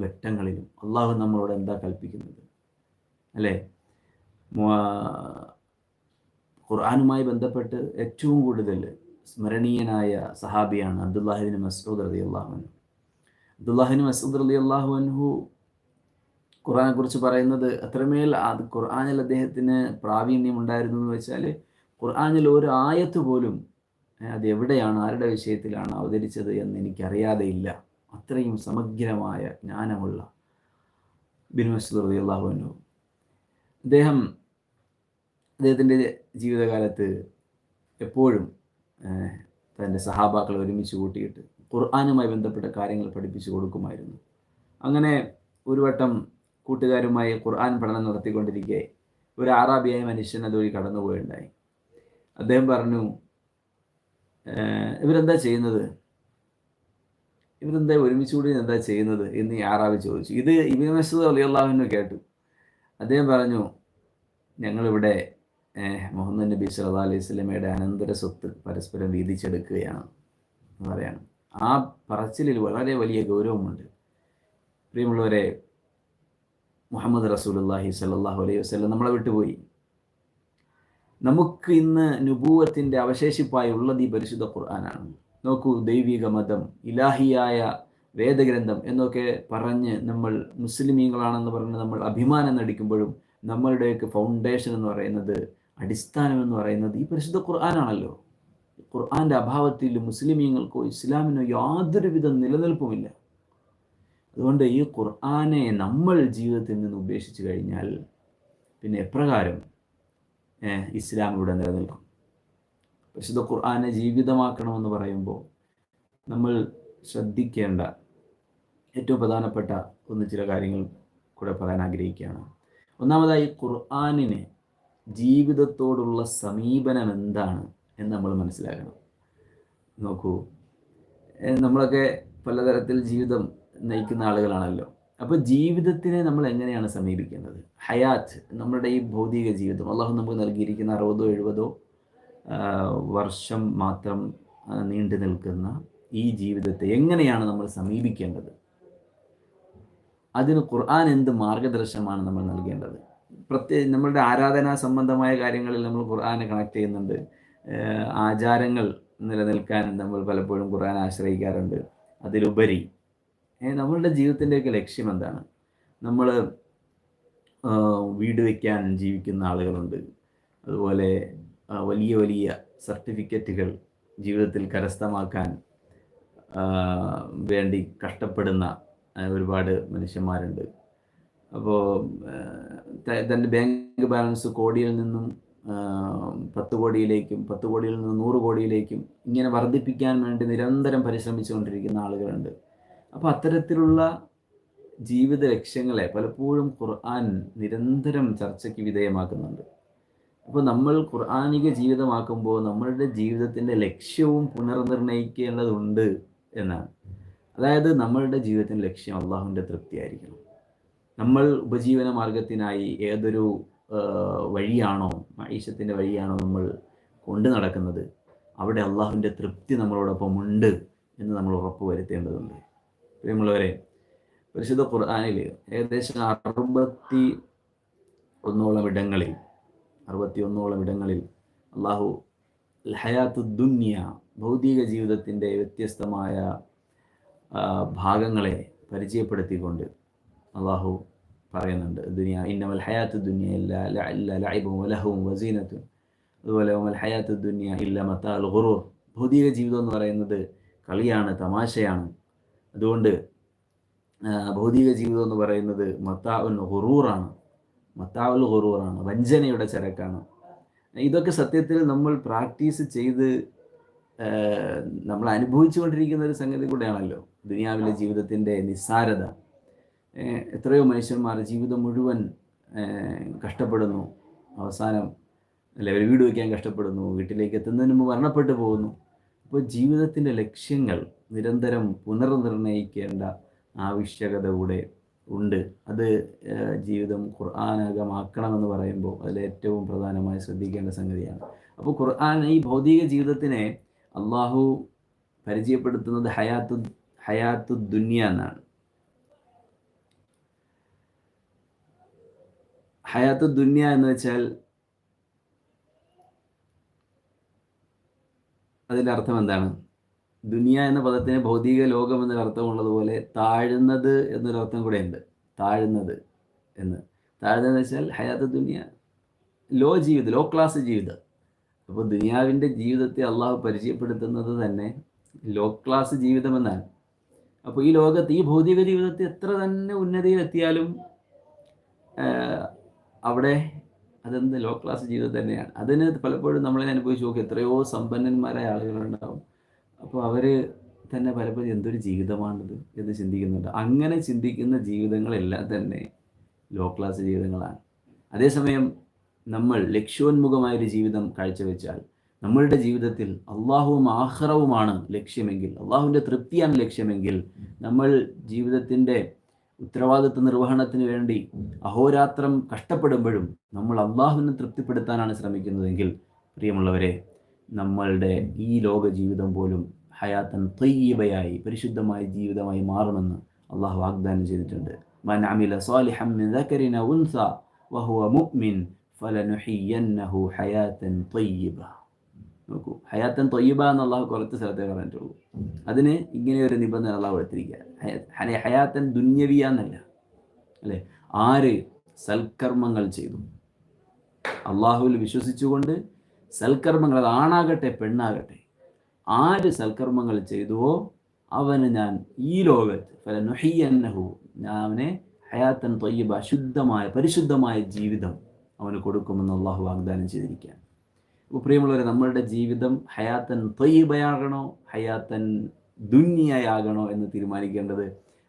ഘട്ടങ്ങളിലും അള്ളാഹു നമ്മളോട് എന്താ കൽപ്പിക്കുന്നത്? അല്ലേ? ഖുർആാനുമായി ബന്ധപ്പെട്ട് ഏറ്റവും കൂടുതൽ സ്മരണീയനായ സഹാബിയാണ് അബ്ദുല്ലാഹിബിൻ മസൂദ് റതി അള്ളാഹുനു അബ്ദുല്ലാഹിബിൻ മസൂദ് റതി അള്ളാഹുഅൻഹു ഖുർആനെ കുറിച്ച് പറയുന്നത് അത്രമേൽ അത് ഖുർആാനിൽ അദ്ദേഹത്തിന് പ്രാവീണ്യം ഉണ്ടായിരുന്നു എന്ന് വെച്ചാൽ ഖുർആാനിൽ ഒരു ആയത്ത് പോലും അത് എവിടെയാണ് ആരുടെ വിഷയത്തിലാണ് അവതരിച്ചത് എന്ന് എനിക്കറിയാതെ ഇല്ല. അത്രയും സമഗ്രമായ ജ്ഞാനമുള്ള ബിൻ അള്ളാഹുനു അദ്ദേഹം അദ്ദേഹത്തിന്റെ ജീവിതകാലത്ത് എപ്പോഴും തന്റെ സഹാബാക്കളെ ഒരുമിച്ച് കൂട്ടിയിട്ട് ഖുർആാനുമായി ബന്ധപ്പെട്ട കാര്യങ്ങൾ പഠിപ്പിച്ചു കൊടുക്കുമായിരുന്നു. അങ്ങനെ ഒരു വട്ടം കൂട്ടുകാരുമായി ഖുർആൻ പഠനം നടത്തിക്കൊണ്ടിരിക്കെ. ഒരു ആറാബിയായ മനുഷ്യൻ അതുവഴി കടന്നുപോയുണ്ടായി അദ്ദേഹം പറഞ്ഞു ഇവരെന്താ ചെയ്യുന്നത്? ഇവരെന്താ ഒരുമിച്ച് കൂടി എന്താ ചെയ്യുന്നത് എന്ന് ഈ ആറാബി ചോദിച്ചു. ഇത് ഇബിൻ മസൂദ് അലിയല്ലാഹുവിന് കേട്ടു. അദ്ദേഹം പറഞ്ഞു ഞങ്ങളിവിടെ മുഹമ്മദ് നബി സല്ലാ അലൈഹി സ്വലമയുടെ അനന്തര സ്വത്ത് പരസ്പരം വീതിച്ചെടുക്കുകയാണ് എന്ന് പറയാണ്. ആ പറച്ചിലിൽ വളരെ വലിയ ഗൗരവമുണ്ട്. പ്രിയമുള്ളവരെ മുഹമ്മദ് റസൂലുല്ലാഹി സല്ലാഹു അലൈഹി വസ്ലം നമ്മളെ വിട്ടുപോയി. നമുക്ക് ഇന്ന് നുപൂവത്തിന്റെ അവശേഷിപ്പായി ഉള്ളത് ഈ പരിശുദ്ധ ഖുർആനാണ്. നോക്കൂ ദൈവിക മതം ഇലാഹിയായ വേദഗ്രന്ഥം എന്നൊക്കെ പറഞ്ഞ് നമ്മൾ മുസ്ലിമീങ്ങളാണെന്ന് പറഞ്ഞ് നമ്മൾ അഭിമാനം നടിക്കുമ്പോഴും നമ്മളുടെയൊക്കെ ഫൗണ്ടേഷൻ എന്ന് പറയുന്നത് അടിസ്ഥാനം എന്ന് പറയുന്നത് ഈ പരിശുദ്ധ ഖുർആനാണല്ലോ. ഖുർആന്റെ അഭാവത്തിൽ മുസ്ലിമീങ്ങൾക്കോ ഇസ്ലാമിനോ യാതൊരുവിധ നിലനിൽപ്പുമില്ല. അതുകൊണ്ട് ഈ ഖുർആാനെ നമ്മൾ ജീവിതത്തിൽ നിന്ന് ഉപേക്ഷിച്ച് കഴിഞ്ഞാൽ പിന്നെ എപ്രകാരം ഇസ്ലാം ഇവിടെ നിലനിൽക്കും? പരിശുദ്ധ ഖുർആാനെ ജീവിതമാക്കണമെന്ന് പറയുമ്പോൾ നമ്മൾ ശ്രദ്ധിക്കേണ്ട ഏറ്റവും പ്രധാനപ്പെട്ട ഒന്ന് ചില കാര്യങ്ങൾ കൂടെ പറയാൻ ആഗ്രഹിക്കുകയാണ്. ഒന്നാമതായി ഖുർആാനിന് ജീവിതത്തോടുള്ള സമീപനം എന്താണ് എന്ന് നമ്മൾ മനസ്സിലാക്കണം. നോക്കൂ നമ്മളൊക്കെ പലതരത്തിൽ ജീവിതം നയിക്കുന്ന ആളുകളാണല്ലോ. അപ്പോൾ ജീവിതത്തിനെ നമ്മൾ എങ്ങനെയാണ് സമീപിക്കേണ്ടത് ഹയാത്ത് നമ്മുടെ ഈ ഭൗതിക ജീവിതം. അള്ളാഹു നമുക്ക് നൽകിയിരിക്കുന്ന അറുപതോ എഴുപതോ വർഷം മാത്രം നീണ്ടു നിൽക്കുന്ന ഈ ജീവിതത്തെ എങ്ങനെയാണ് നമ്മൾ സമീപിക്കേണ്ടത്? അതിന് ഖുർആൻ എന്ത് മാർഗദർശനമാണ് നമ്മൾ നൽകേണ്ടത്? പ്രത്യേക നമ്മളുടെ ആരാധനാ സംബന്ധമായ കാര്യങ്ങളിൽ നമ്മൾ ഖുർആനെ കണക്ട് ചെയ്യുന്നുണ്ട്. ആചാരങ്ങൾ നിലനിൽക്കാൻ നമ്മൾ പലപ്പോഴും ഖുർആൻ ആശ്രയിക്കാറുണ്ട്. അതിലുപരി നമ്മളുടെ ജീവിതത്തിന്റെയൊക്കെ ലക്ഷ്യം എന്താണ്? നമ്മൾ വീട് വയ്ക്കാൻ ജീവിക്കുന്ന ആളുകളുണ്ട്. അതുപോലെ വലിയ വലിയ സർട്ടിഫിക്കറ്റുകൾ ജീവിതത്തിൽ കരസ്ഥമാക്കാൻ വേണ്ടി കഷ്ടപ്പെടുന്ന ഒരുപാട് മനുഷ്യന്മാരുണ്ട്. അപ്പോൾ തന്റെ ബാങ്ക് ബാലൻസ് കോടിയിൽ നിന്നും പത്ത് കോടിയിലേക്കും പത്ത് കോടിയിൽ നിന്നും നൂറ് കോടിയിലേക്കും ഇങ്ങനെ വർദ്ധിപ്പിക്കാൻ വേണ്ടി നിരന്തരം പരിശ്രമിച്ചുകൊണ്ടിരിക്കുന്ന ആളുകളുണ്ട്. അപ്പോൾ അത്തരത്തിലുള്ള ജീവിത ലക്ഷ്യങ്ങളെ പലപ്പോഴും ഖുർആൻ നിരന്തരം ചർച്ചയ്ക്ക് വിധേയമാക്കുന്നുണ്ട്. അപ്പോൾ നമ്മൾ ഖുർആാനിക ജീവിതമാക്കുമ്പോൾ നമ്മളുടെ ജീവിതത്തിന്റെ ലക്ഷ്യവും പുനർനിർണയിക്കേണ്ടതുണ്ട് എന്നാണ്. അതായത് നമ്മളുടെ ജീവിതത്തിന്റെ ലക്ഷ്യം അള്ളാഹുവിന്റെ തൃപ്തിയായിരിക്കണം. നമ്മൾ ഉപജീവന മാർഗത്തിനായി ഏതൊരു വഴിയാണോ മൈഷത്തിന്റെ വഴിയാണോ നമ്മൾ കൊണ്ടു നടക്കുന്നത് അവിടെ അള്ളാഹുവിന്റെ തൃപ്തി നമ്മളോടൊപ്പം ഉണ്ട് എന്ന് നമ്മൾ ഉറപ്പ് വരുത്തേണ്ടതുണ്ട് പ്രിയമുള്ളവരെ പരിശുദ്ധ ഖുർആാനിൽ ഏകദേശം അറുപത്തി ഒന്നോളം ഇടങ്ങളിൽ അറുപത്തി ഒന്നോളം ഇടങ്ങളിൽ അള്ളാഹു ഹയാത്തു ദുന്യ ഭൗതിക ജീവിതത്തിന്റെ വ്യത്യസ്തമായ ഭാഗങ്ങളെ പരിചയപ്പെടുത്തിക്കൊണ്ട് അള്ളാഹു പറയുന്നുണ്ട്. ദുനിയ ഇന്നമൽ ഹയാത്ത് ദുനിയ ഇല്ല ലൈബും വലഹവും വസീനത്തും അതുപോലെ ഒമൽ ഹയാത്ത് ദുനിയ ഇല്ല മത്താൽ ഹുറൂർ ഭൗതിക ജീവിതം എന്ന് പറയുന്നത് കളിയാണ് തമാശയാണ്. അതുകൊണ്ട് ഭൗതിക ജീവിതം എന്ന് പറയുന്നത് മത്താവുൽ ഹുറൂറാണ് മത്താവുൽ ഹുറൂറാണ് വഞ്ചനയുടെ ചരക്കാണ്. ഇതൊക്കെ സത്യത്തിൽ നമ്മൾ പ്രാക്ടീസ് ചെയ്ത് നമ്മൾ അനുഭവിച്ചുകൊണ്ടിരിക്കുന്ന ഒരു സംഗതി കൂടെയാണല്ലോ. ദുനിയാവിലെ ജീവിതത്തിന്റെ നിസ്സാരത. എത്രയോ മനുഷ്യന്മാർ ജീവിതം മുഴുവൻ കഷ്ടപ്പെടുന്നു. അവസാനം അല്ലെ വീട് വയ്ക്കാൻ കഷ്ടപ്പെടുന്നു. വീട്ടിലേക്ക് എത്തുന്നതിന് മുമ്പ് മരണപ്പെട്ടു പോകുന്നു. അപ്പോൾ ജീവിതത്തിന്റെ ലക്ഷ്യങ്ങൾ നിരന്തരം പുനർനിർണയിക്കേണ്ട ആവശ്യകത കൂടെ ഉണ്ട്. അത് ജീവിതം ഖുർആാനകമാക്കണമെന്ന് പറയുമ്പോൾ അതിൽ ഏറ്റവും പ്രധാനമായി ശ്രദ്ധിക്കേണ്ട സംഗതിയാണ്. അപ്പോൾ ഖുർആൻ ഈ ഭൗതിക ജീവിതത്തിനെ അള്ളാഹു പരിചയപ്പെടുത്തുന്നത് ഹയാത്തു ഹയാത്തു ദുന്യ എന്നാണ്. ഹയാത്തു ദുന്യ എന്ന് വെച്ചാൽ അതിന്റെ അർത്ഥം എന്താണ്? ദുനിയ എന്ന പദത്തിന് ഭൗതിക ലോകം എന്നൊരു അർത്ഥമുള്ളതുപോലെ താഴുന്നത് എന്നൊരർത്ഥം കൂടെ ഉണ്ട്. താഴുന്നത് എന്ന്. താഴ്ന്നതെന്ന് വെച്ചാൽ ഹയാത്ത് ദുനിയ. ലോ ജീവിതം ലോ ക്ലാസ് ജീവിതം. അപ്പോൾ ദുനിയാവിന്റെ ജീവിതത്തെ അള്ളാഹു പരിചയപ്പെടുത്തുന്നത് തന്നെ ലോ ക്ലാസ് ജീവിതമെന്നാണ് അപ്പോൾ ഈ ലോകത്ത് ഈ ഭൗതിക ജീവിതത്തെ എത്ര തന്നെ ഉന്നതിയിലെത്തിയാലും അവിടെ അതെന്ത് ലോ ക്ലാസ് ജീവിതം തന്നെയാണ്. അതിന് പലപ്പോഴും നമ്മളെ അനുഭവിച്ച് നോക്കി എത്രയോ സമ്പന്നന്മാരായ ആളുകളുണ്ടാവും. അപ്പോൾ അവർ തന്നെ പലപ്പോഴും എന്തൊരു ജീവിതമാണിത് എന്ന് ചിന്തിക്കുന്നുണ്ട്. അങ്ങനെ ചിന്തിക്കുന്ന ജീവിതങ്ങളെല്ലാം തന്നെ ലോ ക്ലാസ് ജീവിതങ്ങളാണ്. അതേസമയം നമ്മൾ ലക്ഷ്യോന്മുഖമായൊരു ജീവിതം കാഴ്ചവെച്ചാൽ നമ്മളുടെ ജീവിതത്തിൽ അള്ളാഹുവും ആഹ്റവുമാണ് ലക്ഷ്യമെങ്കിൽ അള്ളാഹുവിന്റെ തൃപ്തിയാണ് ലക്ഷ്യമെങ്കിൽ നമ്മൾ ജീവിതത്തിന്റെ ഉത്തരവാദിത്വ നിർവഹണത്തിന് വേണ്ടി അഹോരാത്രം കഷ്ടപ്പെടുമ്പോഴും നമ്മൾ അള്ളാഹുവിനെ തൃപ്തിപ്പെടുത്താനാണ് ശ്രമിക്കുന്നതെങ്കിൽ പ്രിയമുള്ളവരെ നമ്മളുടെ ഈ ലോക ജീവിതം പോലും ഹയാത്തൻ തയ്യബയായി പരിശുദ്ധമായ ജീവിതമായി മാറുമെന്ന് അള്ളാഹു വാഗ്ദാനം ചെയ്തിട്ടുണ്ട്. നോക്കൂ ഹയാത്തൻ തൊയ്യബ എന്ന് അള്ളാഹു കുറച്ച് സ്ഥലത്തെ പറഞ്ഞിട്ടുള്ളൂ. അതിന് ഇങ്ങനെ ഒരു നിബന്ധന അള്ളാഹു എടുത്തിരിക്കുക ഹയാത്തൻ ദുന്യവിയ എന്നല്ല. അല്ലേ? ആര് സൽക്കർമ്മങ്ങൾ ചെയ്തു. അള്ളാഹുവിൽ വിശ്വസിച്ചുകൊണ്ട് സൽക്കർമ്മങ്ങൾ അത് ആണാകട്ടെ പെണ്ണാകട്ടെ. ആര് സൽക്കർമ്മങ്ങൾ ചെയ്തുവോ അവന് ഞാൻ ഈ ലോകത്ത് ഫല നുഹിയന്നഹു ഞാൻ അവനെ ഹയാത്തൻ തൊയ്യബ ശുദ്ധമായ പരിശുദ്ധമായ ജീവിതം അവന് കൊടുക്കുമെന്ന് അള്ളാഹു വാഗ്ദാനം ചെയ്തിരിക്കുകയാണ്. അപ്പോൾ പ്രിയമുള്ളവരെ നമ്മളുടെ ജീവിതം ഹയാത്തൻ തൊയ്യബയാകണോ ഹയാത്തൻ ദുന്യയാകണോ എന്ന് തീരുമാനിക്കേണ്ടത്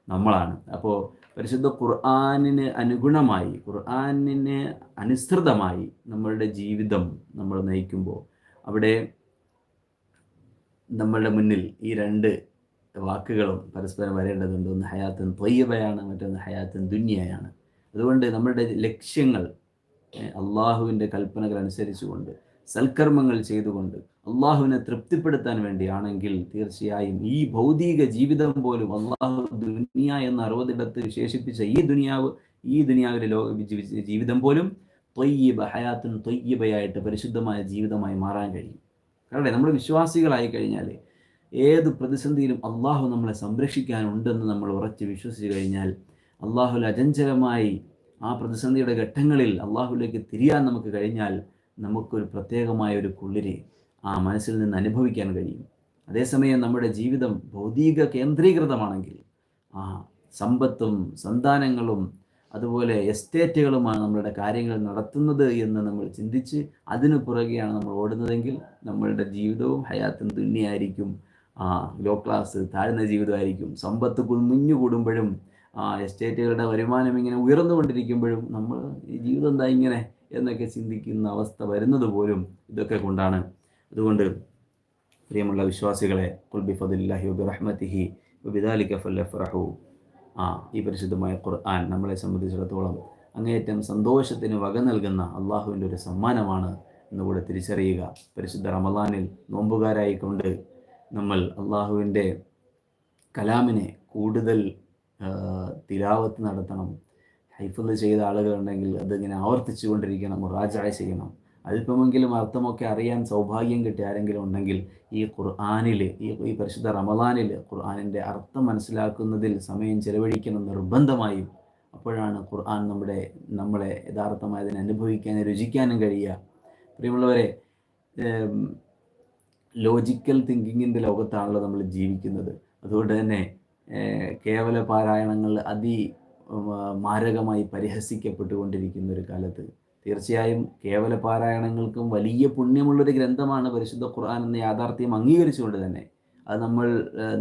നമ്മളാണ്. അപ്പോൾ പരിശുദ്ധ ഖുർആാനിന് അനുഗുണമായി ഖുർആാനിന് അനുസൃതമായി നമ്മളുടെ ജീവിതം നമ്മൾ നയിക്കുമ്പോൾ അവിടെ നമ്മളുടെ മുന്നിൽ ഈ രണ്ട് വാക്കുകളും പരസ്പരം വരേണ്ടതുണ്ട്. ഒന്ന് ഹയാത്തൻ തൊയ്യബയാണ് മറ്റൊന്ന് ഹയാത്തൻ ദുന്യയാണ്. അതുകൊണ്ട് നമ്മളുടെ ലക്ഷ്യങ്ങൾ അള്ളാഹുവിന്റെ കൽപ്പനകൾ അനുസരിച്ചുകൊണ്ട് സൽക്കർമ്മങ്ങൾ ചെയ്തുകൊണ്ട് അള്ളാഹുവിനെ തൃപ്തിപ്പെടുത്താൻ വേണ്ടിയാണെങ്കിൽ തീർച്ചയായും ഈ ഭൗതിക ജീവിതം പോലും അള്ളാഹു ദുനിയ എന്ന അറുപതിടത്ത് വിശേഷിപ്പിച്ച ഈ ദുനിയാവ് ഈ ദുനിയാവിലെ ലോക ജീവിതം പോലും തൊയ്യബ ഹയാത്തുൻ തൊയ്യബയായിട്ട് പരിശുദ്ധമായ ജീവിതമായി മാറാൻ കഴിയും. കാരണം നമ്മൾ വിശ്വാസികളായി കഴിഞ്ഞാൽ ഏത് പ്രതിസന്ധിയിലും അള്ളാഹു നമ്മളെ സംരക്ഷിക്കാനുണ്ടെന്ന് നമ്മൾ ഉറച്ച് വിശ്വസിച്ച് കഴിഞ്ഞാൽ അള്ളാഹുൽ അചഞ്ചലമായി ആ പ്രതിസന്ധിയുടെ ഘട്ടങ്ങളിൽ അള്ളാഹുലേക്ക് തിരിയാൻ നമുക്ക് കഴിഞ്ഞാൽ നമുക്കൊരു പ്രത്യേകമായ ഒരു കുളിര് ആ മനസ്സിൽ നിന്ന് അനുഭവിക്കാൻ കഴിയും. അതേസമയം നമ്മുടെ ജീവിതം ഭൗതിക കേന്ദ്രീകൃതമാണെങ്കിൽ ആ സമ്പത്തും സന്താനങ്ങളും അതുപോലെ എസ്റ്റേറ്റുകളുമാണ് നമ്മളുടെ കാര്യങ്ങൾ നടത്തുന്നത് എന്ന് നമ്മൾ ചിന്തിച്ച് അതിനു പുറകെയാണ് നമ്മൾ ഓടുന്നതെങ്കിൽ നമ്മളുടെ ജീവിതവും ഹയാത്തും തുന്നിയായിരിക്കും. ആ ലോ ക്ലാസ് താഴ്ന്ന ജീവിതമായിരിക്കും. സമ്പത്ത് കുഞ്ഞു കൂടുമ്പോഴും ആ എസ്റ്റേറ്റുകളുടെ വരുമാനം ഇങ്ങനെ ഉയർന്നുകൊണ്ടിരിക്കുമ്പോഴും നമ്മൾ ഈ ജീവിതം എന്താ ഇങ്ങനെ എന്നൊക്കെ ചിന്തിക്കുന്ന അവസ്ഥ വരുന്നത് പോലും ഇതൊക്കെ കൊണ്ടാണ്. അതുകൊണ്ട് പ്രിയമുള്ള വിശ്വാസികളെ കുൽബി ഫദില്ലാഹി വബി റഹ്മത്തിഹി ഫല്ലഫ്രഹു ആ ഈ പരിശുദ്ധമായ ഖുർആൻ നമ്മളെ സംബന്ധിച്ചിടത്തോളം അങ്ങേയറ്റം സന്തോഷത്തിന് വക നൽകുന്ന അള്ളാഹുവിന്റെ ഒരു സമ്മാനമാണ് എന്നുകൂടെ തിരിച്ചറിയുക. പരിശുദ്ധ റമദാനിൽ നോമ്പുകാരായിക്കൊണ്ട് നമ്മൾ അള്ളാഹുവിന്റെ കലാമിനെ കൂടുതൽ തിലാവത്ത് നടത്തണം ഹൈഫുള്ള ചെയ്ത ആളുകളുണ്ടെങ്കിൽ അതിങ്ങനെ ആവർത്തിച്ചു കൊണ്ടിരിക്കണം റാജായ ചെയ്യണം. അല്പമെങ്കിലും അർത്ഥമൊക്കെ അറിയാൻ സൗഭാഗ്യം കിട്ടിയ ആരെങ്കിലും ഉണ്ടെങ്കിൽ ഈ ഖുർആാനിൽ ഈ ഈ പരിശുദ്ധ റമദാനിൽ ഖുർആാനിന്റെ അർത്ഥം മനസ്സിലാക്കുന്നതിൽ സമയം ചെലവഴിക്കണം നിർബന്ധമായും അപ്പോഴാണ് ഖുർആൻ നമ്മുടെ നമ്മളെ യഥാർത്ഥമായി അതിനെ അനുഭവിക്കാനും രുചിക്കാനും കഴിയുക. പ്രിയമുള്ളവരെ ലോജിക്കൽ തിങ്കിങ്ങിന്റെ ലോകത്താണല്ലോ നമ്മൾ ജീവിക്കുന്നത്. അതുകൊണ്ട് തന്നെ കേവല പാരായണങ്ങൾ അതി മാരകമായി പരിഹസിക്കപ്പെട്ടുകൊണ്ടിരിക്കുന്ന ഒരു കാലത്ത് തീർച്ചയായും കേവല പാരായണങ്ങൾക്കും വലിയ പുണ്യമുള്ളൊരു ഗ്രന്ഥമാണ് പരിശുദ്ധ ഖുർആൻ എന്ന യാഥാർത്ഥ്യം അംഗീകരിച്ചുകൊണ്ട് തന്നെ അത് നമ്മൾ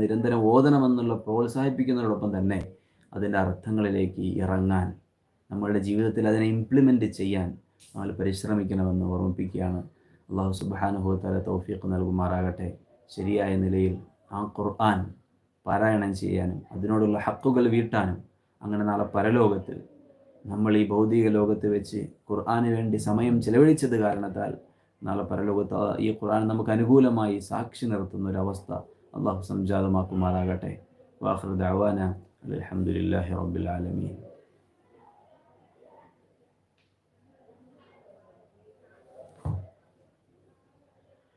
നിരന്തരം ഓതണമെന്നുള്ള പ്രോത്സാഹിപ്പിക്കുന്നതോടൊപ്പം തന്നെ അതിന്റെ അർത്ഥങ്ങളിലേക്ക് ഇറങ്ങാൻ നമ്മളുടെ ജീവിതത്തിൽ അതിനെ ഇംപ്ലിമെന്റ് ചെയ്യാൻ നമ്മൾ പരിശ്രമിക്കണമെന്ന് ഓർമ്മിപ്പിക്കുകയാണ്. അള്ളാഹു സുബാനുഭവത്താല തൗഫീഖ് നൽകുമാറാകട്ടെ. ശരിയായ നിലയിൽ ആ ഖുർആൻ പാരായണം ചെയ്യാനും അതിനോടുള്ള ഹക്കുകൾ വീട്ടാനും അങ്ങനെ നാളെ പരലോകത്ത് നമ്മൾ ഈ ഭൗതിക ലോകത്ത് വെച്ച് ഖുർആന് വേണ്ടി സമയം ചെലവഴിച്ചത് കാരണത്താൽ നാളെ പരലോകത്ത് ഈ ഖുർആൻ നമുക്ക് അനുകൂലമായി സാക്ഷി നിർത്തുന്ന ഒരു അവസ്ഥ അള്ളാഹു സംജാതമാക്കുമാറാകട്ടെ. വാഹൃദ് അവാന അലഹമുല്ലാഹി റബ്ബുൽ ആലമീൻ.